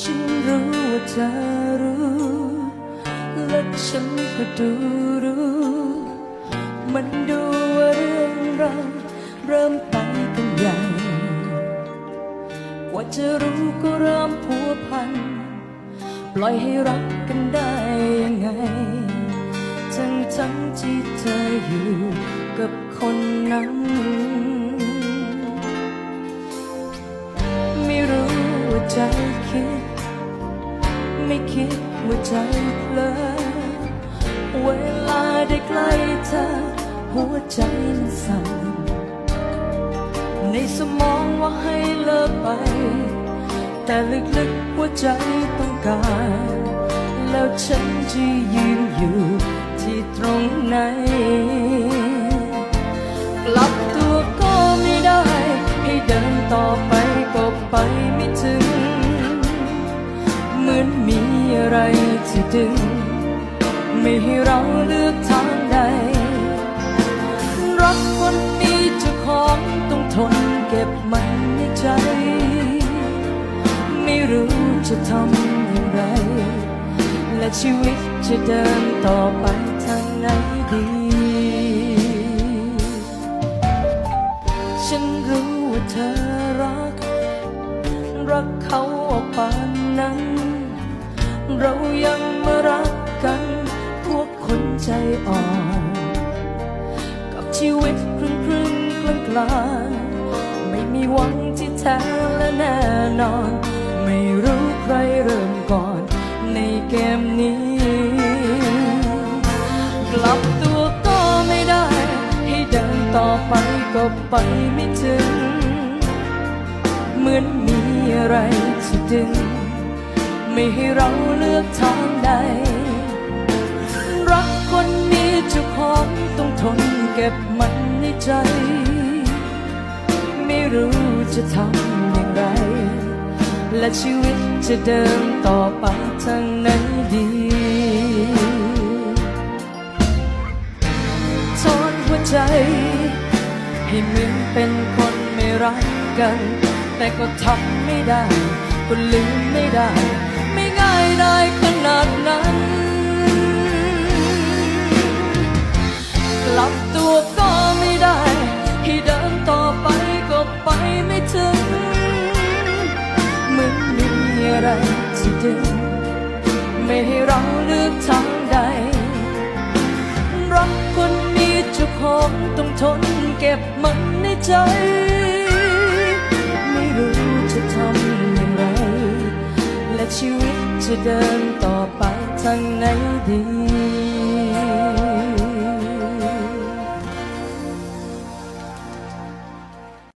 ฉันรู้ว่าเธอรู้ และฉันก็ดูรู้ มันดูว่าเรื่องเราเริ่มไปกันใหญ่ กว่าจะรู้ก็เริ่มพัวพัน ปล่อยให้รักกันได้ยังไง ทั้งทั้งที่เธออยู่กับคนนั้น ใจคิด ไม่คิดว่าใจเพลอเวลาได้ใกล้เธอ หัวใจมันสั่นในสมองว่าให้เลิกไป แต่ลึกๆหัวใจต้องการ แล้วฉันจะยืนอยู่ที่ตรงไหนกลับตัวก็ไม่ได้ ให้เดินต่อไปก็ไป อะไรที่ดึง ไม่ให้เราเลือกทางใดรักคนมีเจ้าของต้องทนเก็บมันในใจ ไม่รู้จะทำอย่างไร และชีวิตจะเดินต่อไปทางไหนดีฉันรู้ว่าเธอรัก รักเขาออกปานนั้น เรายังมารักกัน พวกคนใจอ่อน กับชีวิตครึ่งครึ่งกลางกลางไม่มีหวังที่แท้และแน่นอน ไม่รู้ใครเริ่มก่อน ในเกมนี้ กลับตัวก็ไม่ได้ ให้เดินต่อไปก็ไปไม่ถึง เหมือนมีอะไรที่ดึง ไม่ให้เราเลือกทางใด รักคนมีเจ้าของต้องทนเก็บมันในใจ ไม่รู้จะทำอย่างไร และชีวิตจะเดินต่อไปทางไหนดีทนหัวใจ ให้เหมือนเป็นคนไม่รักกัน แต่ก็ทำไม่ได้ ก็ลืมไม่ได้ ได้ขนาดนั้น กลับตัวก็ไม่ได้ ให้เดินต่อไปก็ไปไม่ถึงเหมือนมีอะไรที่ดึงไม่ให้เราเลือกทางใด รักคนมีเจ้าของต้องทนเก็บมันในใจ ไม่รู้จะทำอย่างไรและชีวิต จะเดินต่อไปทางไหนดี